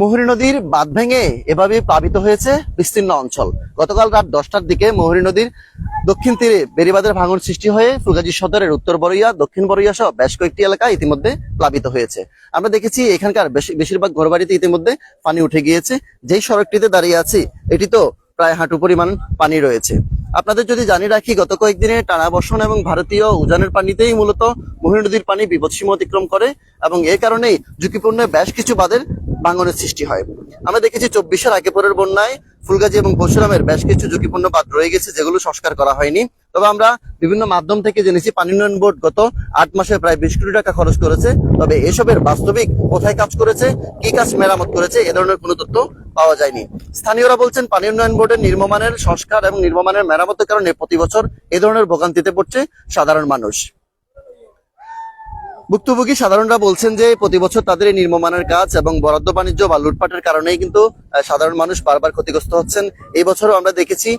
মোহরী নদীর বাঁধ ভেঙে এভাবে প্লাবিত হয়েছে বিস্তীর্ণ অঞ্চল। গতকাল রাত দশটার দিকে মোহরী নদীর দক্ষিণ তীরে বেড়িবাঁধের ভাঙন সৃষ্টি হয়ে ফুলগাজী সদরের উত্তর বরইয়া দক্ষিণ বরইয়া সহ বেশ কয়েকটি এলাকা ইতিমধ্যে প্লাবিত হয়েছে। আমরা দেখেছি এখানকার বেশি- বেশিরভাগ ঘরবাড়িতে ইতিমধ্যে পানি উঠে গিয়েছে। যেই সড়কটিতে দাঁড়িয়ে আছি, এটি তো প্রায় হাঁটু পরিমাণ পানি রয়েছে। আপনাদের যদি জানিয়ে রাখি, গত কয়েকদিনে টানা বর্ষণ এবং ভারতীয় উজানের পানিতেই মূলত মোহনী নদীর পানি বিপদসীমা অতিক্রম করে এবং এর কারণেই ঝুঁকিপূর্ণ বেশ কিছু বাঁধের ভাঙনের সৃষ্টি হয়। আমরা দেখেছি চব্বিশের আগে পরের বন্যায় ফুলগাজী এবং পরশুরামের বেশ কিছু ঝুঁকিপূর্ণ বাঁধ রয়ে গেছে যেগুলো সংস্কার করা হয়নি। তবে আমরা বিভিন্ন মাধ্যম থেকে জেনেছি, পানি উন্নয়ন বোর্ড গত আট মাসে প্রায় বিশ কোটি টাকা খরচ করেছে। তবে এসবের বাস্তবিক কোথায় কাজ করেছে, কি কাজ মেরামত করেছে, এ ধরনের কোনো তথ্য পাওয়া যায়নি। স্থানীয়রা বলছেন, পানি উন্নয়ন বোর্ডের নির্মমানের সংস্কার এবং নির্মমানের মেরামতের কারণে প্রতি বছর এ ধরনের ভোগান্তিতে পড়ছে সাধারণ মানুষ। ভুক্তভোগী সাধারণরা বলছেন যে প্রতি বছর তাদের এই নির্মমানের কাজ এবং বরাদ্দ বাণিজ্য বা লুটপাটের কারণেই কিন্তু সাধারণ মানুষ বারবার ক্ষতিগ্রস্ত হচ্ছেন। এই বছরও আমরা দেখেছি